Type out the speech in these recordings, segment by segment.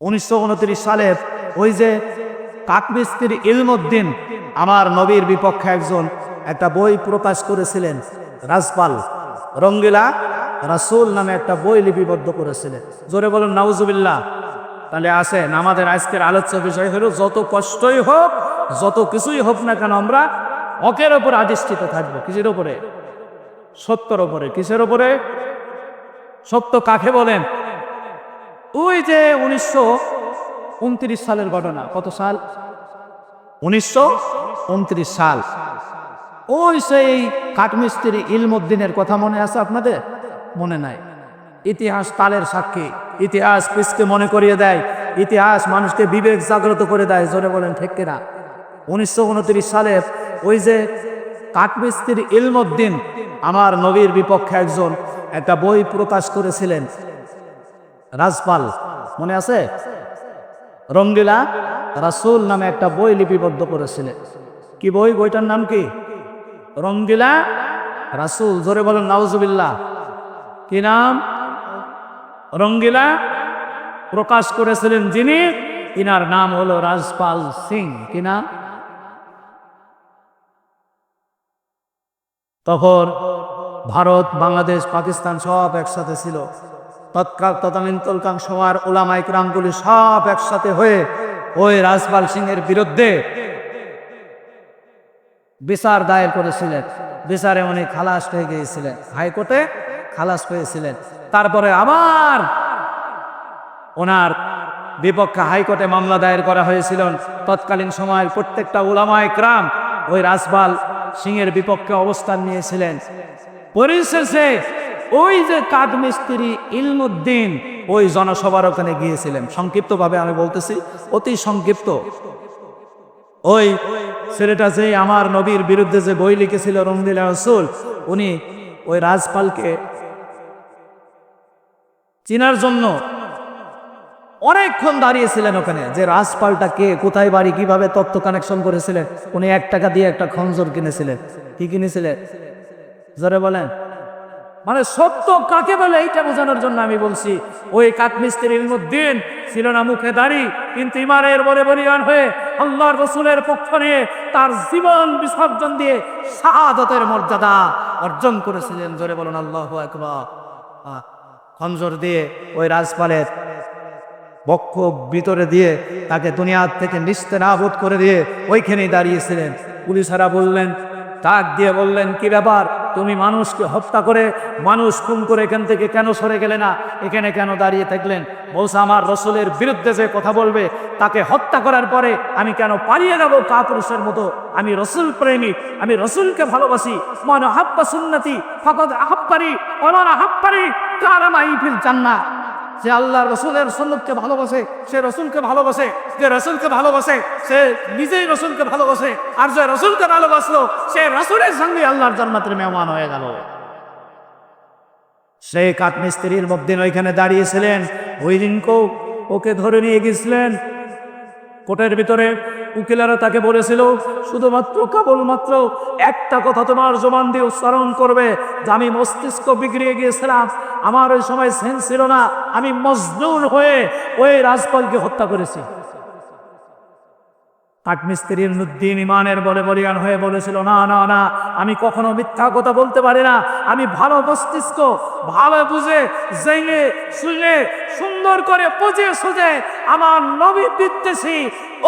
উনিশশো উনত্রিশ সালে ওই যে কাকমিস্ত্রি ইলমুদ্দিন, আমার নবীর বিপক্ষে একজন, একটা বই প্রকাশ করেছিলেন, রাজপাল, রঙ্গিলা রাসুল নামে একটা বই লিপিবদ্ধ করেছিলেন। জোরে বলুন, নাউজুবিল্লাহ। তাহলে আসেন, আমাদের আজকের আলোচ্য বিষয় হলো, যত কষ্টই হোক, যত কিছুই হোক না কেন আমরা অকের ওপর আধিষ্ঠিত থাকব। কিসের ওপরে? সত্যর ওপরে। কিসের ওপরে? সত্য কাকে বলেন? ওই যে উনিশশো উনত্রিশ সালের ঘটনা কত সাল? উনিশশো উনত্রিশ সাল। ওই সেই কাঠমিস্ত্রি ইলমুদ্দিনের কথা মনে আছে আপনাদের? মনে নাই। ইতিহাস তালের সাক্ষী। ইতিহাস পিসকে মনে করিয়ে দেয়। ইতিহাস মানুষকে বিবেক জাগ্রত করে দেয় জোরে বলেন ঠিক কিনা? উনিশশো উনত্রিশ সালে ওই যে কাঠমিস্ত্রি ইলমুদ্দিন আমার নবীর বিপক্ষে একজন একটা বই প্রকাশ করেছিলেন। রাজপাল, মনে আছে? রঙ্গিলা রাসুল নামে একটা বই লিপিবদ্ধ করেছিলেন। কি বই? বইটার নাম কি? রঙ্গিলা রাসুল, জোরে বলেন, নাউজুবিল্লাহ। কি নাম? রঙ্গিলা প্রকাশ করেছিলেন যিনি, ইনার নাম হলো রাজপাল সিং। কি নাম? তখন ভারত, বাংলাদেশ, পাকিস্তান সব একসাথে ছিল। তৎকাল তদানীন্তনকাল সময়ের ওলামাই ক্রামগুলি সব একসাথে হয়ে ওই রাজপাল সিং এর বিরুদ্ধে বিচার দায়ের করেছিলেন। বিচারে উনি খালাস হয়ে গিয়েছিলেন। হাইকোর্টে খালাস পেয়েছিলেন। তারপরে আবার ওনার বিপক্ষে হাইকোর্টে মামলা দায়ের করা হয়েছিল। তৎকালীন সময়ের প্রত্যেকটা ওলামায় ক্রাম ওই রাজপাল সিংয়ের বিপক্ষে অবস্থান নিয়েছিলেন। পরিশেষে ওই যে কাঠমিস্ত্রি ইলমুদ্দিন, ওই জনসভার ওখানে গিয়েছিলেন। সংক্ষিপ্তভাবে আমি বলতেছি, অতি সংক্ষিপ্ত। ওই ছেলেটা যে আমার নবীর বিরুদ্ধে যে বই লিখেছিল রঙ্গিলা রসুল, উনি ওই রাজপালকে চিনার জন্য অনেকক্ষণ দাঁড়িয়েছিলেন ওখানে, যে রাজপালটা কে, কোথায় বাড়ি, কীভাবে তথ্য কানেকশন করেছিলেন। উনি এক টাকা দিয়ে একটা খঞ্জর কিনেছিলেন। কি কিনেছিলেন? জোরে বলেন। মানে সত্য কাকে বলে এইটা বোঝানোর জন্য আমি বলছি, ওই কাঠমিস্ত্রির মধ্যে ছিল না মুখে দাড়ি, কিন্তু ইমানের বলে বলিয়ান হয়ে আল্লাহর রসুলের পক্ষ নিয়ে তার জীবন বিসর্জন দিয়ে শাহাদতের মর্যাদা অর্জন করেছিলেন। জোরে বলুন, আল্লাহ একবার খঞ্জর দিয়ে ওই রাজপালের বক্ষ ভিতরে দিয়ে তাকে দুনিয়ার থেকে নিস্তেনাবোধ করে দিয়ে ওইখানেই দাঁড়িয়েছিলেন। পুলিশেরা বললেন তাক দিয়ে বললেন, কি ব্যাপার? তুমি মানুষকে হত্যা করে মানুষ খুন করে এখান থেকে কেন সরে গেলে না? এখানে কেন দাঁড়িয়ে থাকলেন? বলছে আমার রসুলের বিরুদ্ধে যে কথা বলবে, তাকে হত্যা করার পরে আমি কেন পালিয়ে যাব কাপুরুষের মতো? আমি রসুল প্রেমী, আমি রসুলকে ভালোবাসি। মানে হাব্বা সুন্নতি ফকত আহাব্বারি অমান আহাব্বারি কারামাই ফিল জান্না যে আল্লাহ রসুলের সন্ন্যতকে ভালোবাসে, সে রসুলকে ভালোবাসে, যে রসুলকে ভালোবাসে, সে নিজেই রসুলকে ভালোবাসে, আর যে রসুলকে ভালোবাসলো, সে রসুলের সঙ্গে আল্লাহর জন্মাত্রে মেহমান হয়ে গেল। সেই কাঠমিস্ত্রির মধ্যে ওইখানে দাঁড়িয়েছিলেন, ওই দিনকেও ওকে ধরে নিয়ে গেছিলেন। কোটের ভিতরে উকিলেরা তাকে বলেছিল, শুধুমাত্র কেবলমাত্র একটা কথা তোমার জবান দিয়ে উচ্চারণ করবে, যে আমি মস্তিষ্ক বিগড়িয়ে গিয়েছিলাম। আমার ওই সময় সেন্স ছিল না। আমি মজদুর হয়ে ওই রাজপালকে হত্যা করেছি। কাঠমিস্ত্রির নুদ্দিন ইমানের বলে বলিয়ান হয়ে বলেছিল, না না না, আমি কখনো মিথ্যা কথা বলতে পারি না। আমি ভালো মস্তিষ্ক, ভালো বুঝে জেঙে শুনে, সুন্দর করে পচে সুজে আমার নবী বিদ্বেষী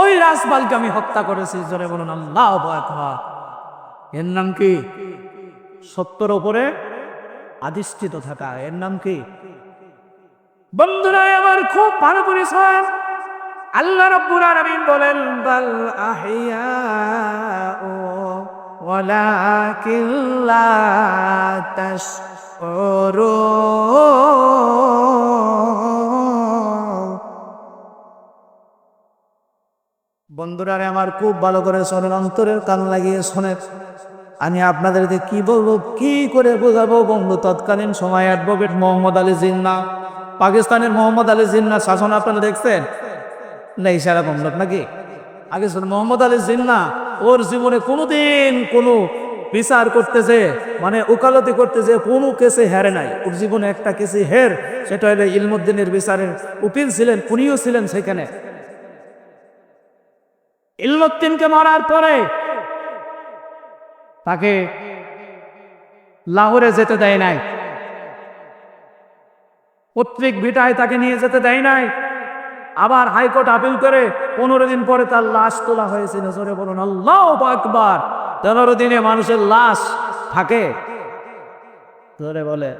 ওই রাজপালকে আমি হত্যা করেছি। জোরে বলুন, আল্লাহ। এর নাম কি? সত্যর ওপরে আধিষ্ঠিত থাকা। এর নাম কি? বন্ধুরা আমার খুব ভালো পরিচয় আল্লাহ রাব্বুল আলামিন বলেন, বাল আহইয়া ওয়ালাকিন লা বন্ধুরারে, আমার খুব ভালো করে শোনেন, অন্তরের কান লাগিয়ে শোনেন। আমি আপনাদেরকে কি বলব, কি করে বোঝাবো? বন্ধু, তৎকালীন সময় অ্যাডভোকেট মোহাম্মদ আলী জিন্না, পাকিস্তানের মোহাম্মদ আলী জিন্না শাসন আপনারা দেখছেন? নেই সেরকম লোক নাকি? আগে মোহাম্মদ আলী জিন্না, ওর জীবনে কোনোদিন কোনো বিচার করতেছে মানে ওকালতি করতেছে, কোনো কেসে হেরে নাই। ওর জীবনে একটা কেসে হের, সেটা হলো ইলমুদ্দিনের বিচারের উকিল ছিলেন, উনিও ছিলেন সেখানে। ইলমুদ্দিনকে মারার পরে তাকে লাহোরে যেতে দেয় নাই। পত্রিক ভিটায় তাকে নিয়ে যেতে দেয় নাই। আবার হাইকোর্ট আপিল করে পনেরো দিন পরে তার লাশ তোলা হয়েছিল জোরে বলুন, আল্লাহ আকবার। পনেরো দিনে মানুষের লাশ থাকে। জোরে বলে,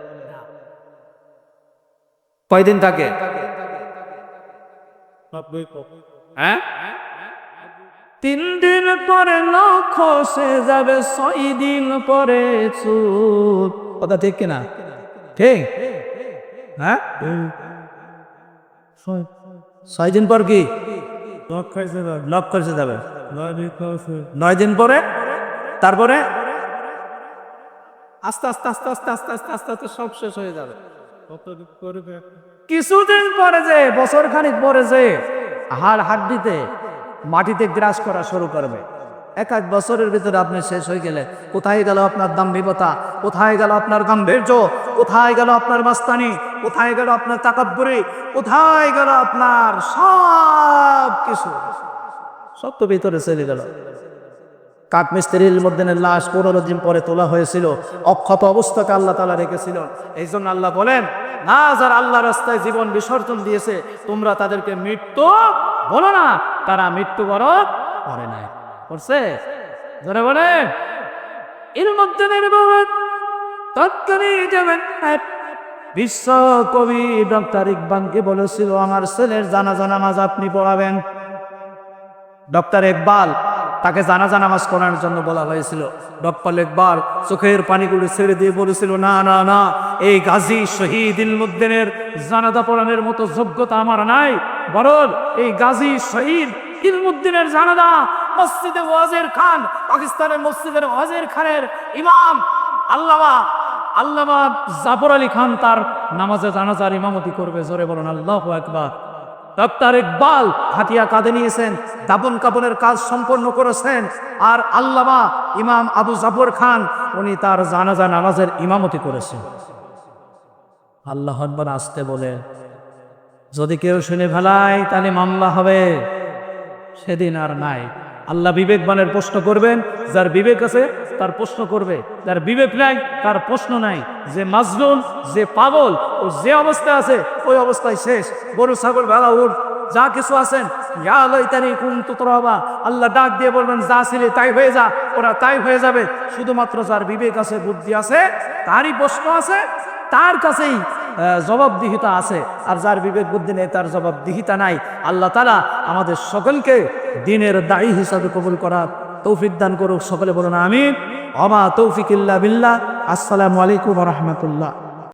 কয়দিন থাকে? হ্যাঁ? তিন দিন পরে লক্ষ যাবে, ছয় দিন পরে চুপ। কথা ঠিক কিনা? ঠিক? হ্যাঁ? ছয়- দিন পর কি? লক করছে যাবে নয় দিন পরে তারপরে? আস্তে আস্তে আস্তে আস্তে আস্তে আস্তে আস্তে আস্তে সব শেষ হয়ে যাবে। কিছুদিন পরে যে বছর খানিক পরে যে হাড় হাড্ডিতে মাটিতে গ্রাস করা শুরু করবে। এক এক বছরের ভিতরে আপনি শেষ হয়ে গেলে, কোথায় গেল আপনার দাম্ভিকতা? কোথায় গেল আপনার গাম্ভীর্য? কোথায় গেল আপনার মাস্তানি? কোথায় গেল আপনার তাকাব্বরি? কোথায় গেল আপনার সব কিছু? সব তো ভিতরে চলে গেল। কাঠমিস্ত্রির মধ্যে লাশ পনেরো দিন পরে তোলা হয়েছিল, অক্ষত অবস্থাকে আল্লাহ তালা রেখেছিল। এই জন্য আল্লাহ বলেন, না, যারা আল্লাহ রাস্তায় জীবন বিসর্জন দিয়েছে, তোমরা তাদেরকে মৃত্যু বলো না। তারা মৃত্যু বরণ করে নাই। করছে? যারা বলে, এর মধ্যে নির্ভর যাবেন। বিশ্ব কবি ডক্টর ইকবালকে বলেছিল, আমার ছেলের জানাজা নামাজ আপনি পড়াবেন। ডক্টর ইকবাল তাকে জানাজা নামাজ করার জন্য বলা হয়েছিল। ডক্টর ইকবাল চোখের পানিগুলো ছেড়ে দিয়ে বলেছিল, না না না, এই গাজী শহীদ ইলমুদ্দিনের জানাজা পড়ানোর মতো যোগ্যতা আমার নাই। বরং এই গাজী শহীদ ইলমুদ্দিনের জানাজা মসজিদে ওয়াজের খান, পাকিস্তানের মসজিদের ওয়াজের খানের ইমাম আল্লামা আল্লামা জাফর আলী খান তার নামাজে জানাজার ইমামতি করবে। জোরে আল্লাহ একবার ডক্টর ইকবাল হাতিয়া কাঁধে নিয়েছেন কাপনের কাজ সম্পন্ন করেছেন, আর আল্লামা ইমাম আবু জাফর খান, উনি তার জানাজা নামাজের ইমামতি করেছেন। আল্লাহ আসতে বলে, যদি কেউ শুনে ফেলায়, তাহলে মামলা হবে। সেদিন আর নাই। আল্লাহ বিবেকবানের প্রশ্ন করবেন, যার বিবেক আছে তার প্রশ্ন করবে। যার বিবেক নাই, তার প্রশ্ন নাই। যে মাজলুম, যে পাগল ও যে অবস্থায় আছে, ওই অবস্থায় শেষ। গরু, ছাগল, ভেড়া উঠ যা কিছু আছেন আল্লাহ ডাক দিয়ে বলবেন, যা ছিলে তাই হয়ে যা, ওরা তাই হয়ে যাবে। শুধুমাত্র যার বিবেক আছে, বুদ্ধি আছে, তারই প্রশ্ন আছে, তার কাছেই জবাবদিহিতা আছে। আর যার বিবেক, বুদ্ধি নেই, তার জবাবদিহিতা নাই। আল্লাহ তালা আমাদের সকলকে দিনের দায়ী হিসাবে কবুল করার তৌফিক দান করুক। সকলে বলুন আমিন। অমা তৌফিক বিল্লাহ। আসসালামু আলাইকুম রহমতুল্লাহ।